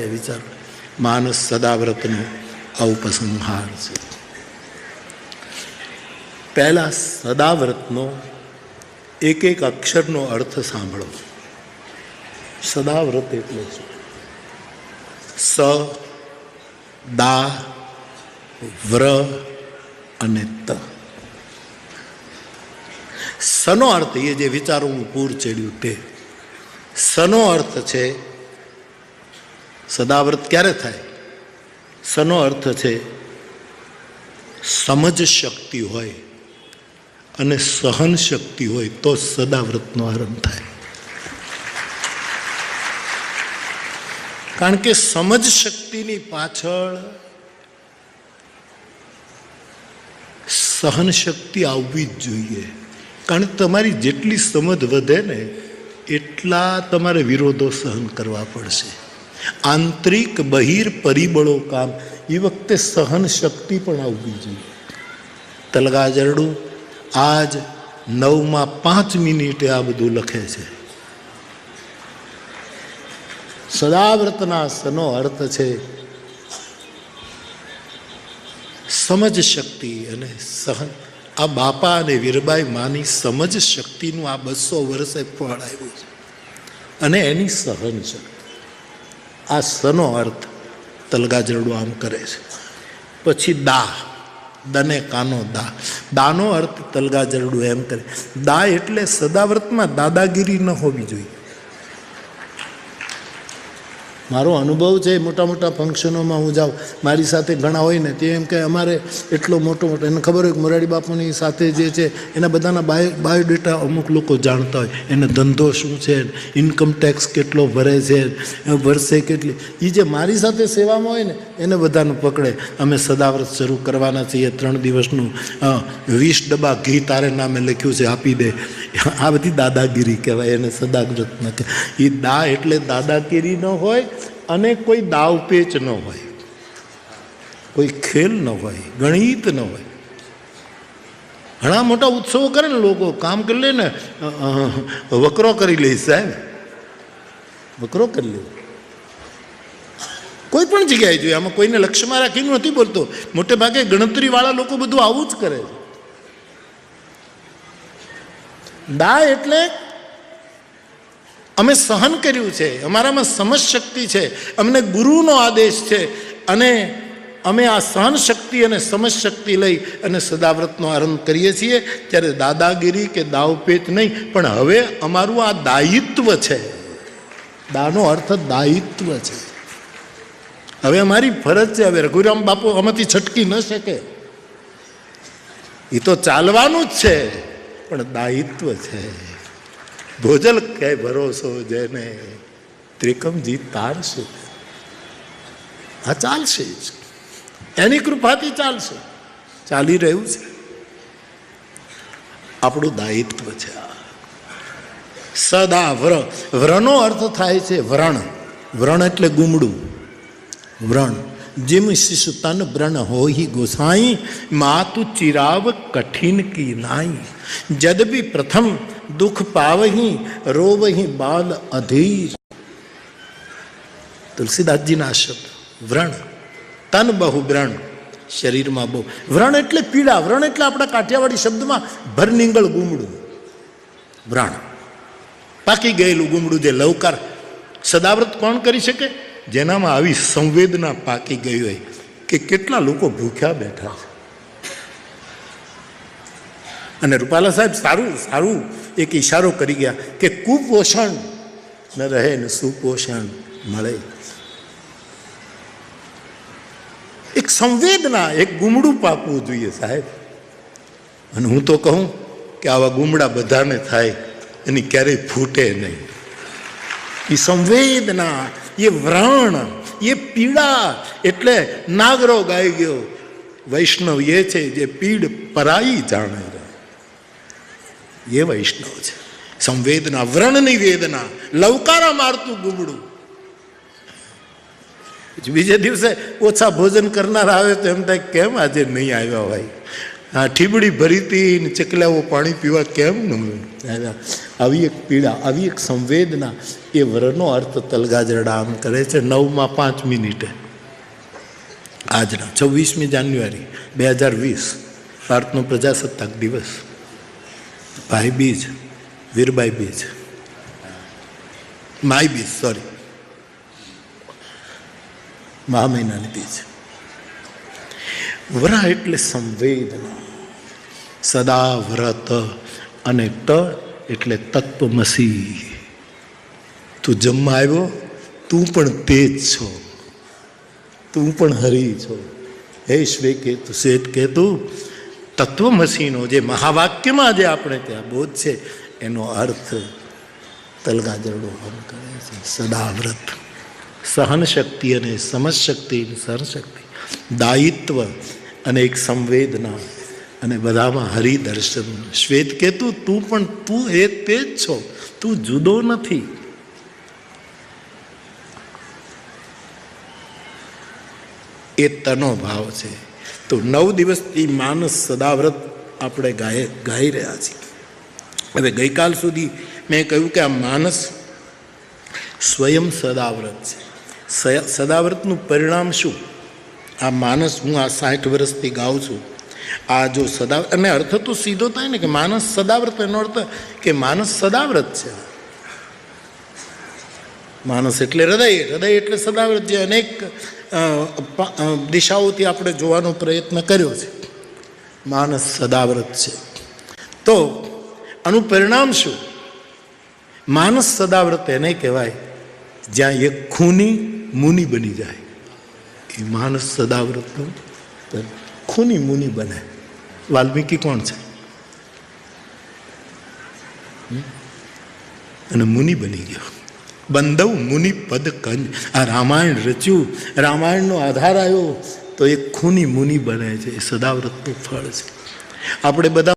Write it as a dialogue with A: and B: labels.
A: વિચાર. માનસ સદાવ્રતનો ઔપસંહાર છે. પહેલા સદાવ્રતનો એક એક અક્ષરનો અર્થ સાંભળો. સદાવ્રત એટલે શું? સ, દા, વ્ર અને ત. સનો અર્થ એ જે વિચારોનું પૂર ચડ્યું તે. સનો અર્થ છે સદાવ્રત ક્યારે થાય? સનો અર્થ છે? સમજ શક્તિ હોય અને સહન શક્તિ હોય તો સદાવ્રતનો આરંભ થાય. કારણ કે સમજ શક્તિની પાછળ સહન શક્તિ આવવી જ જોઈએ. કારણ કે તમારી જેટલી સમજ વધે ને, એટલા તમારે વિરોધો સહન કરવા પડશે. આંતરિક બહિર પરિબળો કામ. એ વખતે સહન શક્તિ પણ આવવી જોઈએ. તલગાજરડું આજ નવમાં પાંચ મિનિટે આ બધું લખે છે. સદાવ્રતના સનો અર્થ છે, સમજ શક્તિ અને સહન. આ બાપા અને વીરબાઈ માની સમજ શક્તિનું આ બસો વર્ષે ફળ આવ્યું છે. અને એની સહન શક્તિ. આ સનો અર્થ તલગાજરડું આમ કરે છે. પછી દા, દને કાનો દા. દાનો અર્થ તલગાજરડું એમ કરે. દા એટલે સદાવ્રતમાં દાદાગીરી ન હોવી જોઈએ. મારો અનુભવ છે, મોટા મોટા ફંક્શનોમાં હું જાઉં, મારી સાથે ઘણા હોય ને, તે એમ કે અમારે એટલો મોટો મોટો, એને ખબર હોય મોરારી બાપુની સાથે જે છે, એના બધાના બાયો બાયોડેટા અમુક લોકો જાણતા હોય, એને ધંધો શું છે ઇન્કમ ટેક્સ કેટલો ભરે છે વર્ષે કેટલી એ જે મારી સાથે સેવામાં હોય ને, એને બધાનું પકડે. અમે સદાવ્રત શરૂ કરવાના છીએ, ત્રણ દિવસનું વીસ ડબ્બા ઘી તારે નામે લખ્યું છે, આપી દે. આ બધી દાદાગીરી કહેવાય, એને સદાવ્રત ન કે એ દા એટલે દાદાગીરી ન હોય અને કોઈ દાવપેચ ન હોય, કોઈ ખેલ ન હોય, ગણિત ન હોય. ઘણા મોટા ઉત્સવો કરે ને લોકો, કામ કરી લે ને વકરો કરી લે સાહેબ. વકરો કરી લે. કોઈ પણ જગ્યાએ જોઈએ, આમાં કોઈને લક્ષ્યમાં રાખીને નથી બોલતો. મોટે ભાગે ગણતરીવાળા લોકો બધું આવું જ કરે છે. દા એટલે અમે સહન કર્યું છે, અમારામાં સમજ શક્તિ છે, અમને ગુરુનો આદેશ છે અને અમે આ સહન શક્તિ અને સમજ શક્તિ લઈ અને સદાવ્રતનો આરંભ કરીએ છીએ. ત્યારે દાદાગીરી કે દાવપેચ નહીં, પણ હવે અમારું આ દાયિત્વ છે. દાનો અર્થ દાયિત્વ છે. હવે અમારી ફરજ છે, હવે રઘુરામ બાપુ આમાંથી છટકી ન શકે. એ તો ચાલવાનું જ છે, પણ દાયિત્વ છે. ભોજલ કે ભરોસો જેને ત્રિકમજી તારશે હા, ચાલશે જ. એની કૃપાથી ચાલશે. ચાલી રહ્યું છે. આપણું દાયિત્વ છે આ. સદા વ્ર, વ્રનો અર્થ થાય છે વ્રણ. વ્રણ એટલે ગુમડું. વ્રણ. જેમ શિશુ તન વ્રણ હોહી ગોસાઈ, માતુ ચિરાવ કઠિન કી નાઈ. જદ બી પ્રથમ દુઃખ પાવહી, રોવહી બાલ અધીર. તુલસીદાસજીના શબ્દ વ્રણ, તન બહુ વ્રણ, શરીરમાં બહુ. વ્રણ એટલે પીડા, વ્રણ એટલે આપણા કાઠિયાવાડી શબ્દમાં ભરનીંગળ ગુમડું. વ્રણ. પાકી ગયેલું ગુમડું જે લવકાર સદાવ્રત કોણ કરી શકે? જેનામાં આવી સંવેદના પાકી ગઈ હોય કે કેટલા લોકો ભૂખ્યા બેઠા છે. અને રૂપાલા સાહેબ સારું સારું એક ઈશારો કરી ગયા કે કુપોષણ. ન રહે ને સુપોષણ મળે. એક સંવેદના, એક ગુમડું પાપવું જોઈએ સાહેબ. અને હું તો કહું કે આવા ગુમડા બધાને થાય, એની ક્યારેય ફૂટે નહીં. એ સંવેદના, એ વ્રણ, એ પીડા, એટલે નાગરો ગાઈ ગયો. વૈષ્ણવ એ છે જે પીડ પરાઈ જાણે. એ વૈષ્ણવ છે સંવેદના વ્રણની વેદના લવકારા મારતું ગુમડું બીજે દિવસે ઓછા ભોજન કરનાર આવે તો એમ થાય, કેમ આજે નહીં આવ્યા ભાઈ? આ ઠીબડી ભરીતી ને ચકલાઓ પાણી પીવા કેમ ન આવી એક પીડા, આવી એક સંવેદના, એ વ્રનો અર્થ તલગાજરડા આમ કરે છે, નવમાં પાંચ મિનિટે. આજના છવ્વીસમી જાન્યુઆરી, બે હજાર વીસ, ભારતનો પ્રજાસત્તાક દિવસ. ભાઈ બીજ વીરબાઈ બીજ. માય બીજ સોરી મહા મહિનાની બીજ. વરા એટલે સંવેદના. સદા વ્રત અને ત એટલે તત્વમસી. તું જમવા આવ્યો, તું પણ તે જ છો. તું પણ હરી છો. હે શ્વે કેતુ, શ્વેત કેતુ તત્વમસીનો જે મહાવાક્યમાં જે આપણે ત્યાં બોધ છે, એનો અર્થ તલગાજરડો હમ કરે છે, સદાવ્રત. સહન શક્તિ અને સમજશક્તિ સહનશક્તિ દાયિત્વ અને એક સંવેદના. અને બધામાં હરિદર્શન. શ્વેત કહેતું તું પણ તું એ તે જ છો. તું જુદો નથી. એ તનો ભાવ છે. તો નવ દિવસથી માનસ સદાવ્રત આપણે ગાય ગાઈ રહ્યા છીએ. હવે ગઈકાલ સુધી મેં કહ્યું કે આ માનસ સ્વયં સદાવ્રત છે. સદાવ્રતનું પરિણામ શું? આ માનસ હું આ સાઠ વર્ષથી ગાઉં છું. આ જો સદા અને અર્થ તો સીધો થાય ને કે માનસ સદાવ્રત, એનો અર્થ કે માનસ સદાવ્રત છે. માનસ એટલે હૃદય હૃદય એટલે સદાવ્રત, જે અનેક દિશાઓથી આપણે જોવાનો પ્રયત્ન કર્યો છે. માનસ સદાવ્રત છે. તો આનું પરિણામ શું? માનસ સદાવ્રત એને કહેવાય જ્યાં એક ખૂની મુનિ બની જાય. એ માનસ સદાવ્રતનું ખૂની મુનિ બને. વાલ્મીકી કોણ છે? અને મુનિ બની ગયો. બંધવ મુનિ પદ કંજ આ રામાયણ રચ્યું, રામાયણનો આધાર આવ્યો તો એ ખૂની મુનિ બને છે, એ સદાવ્રતનું ફળ છે. આપણે બધા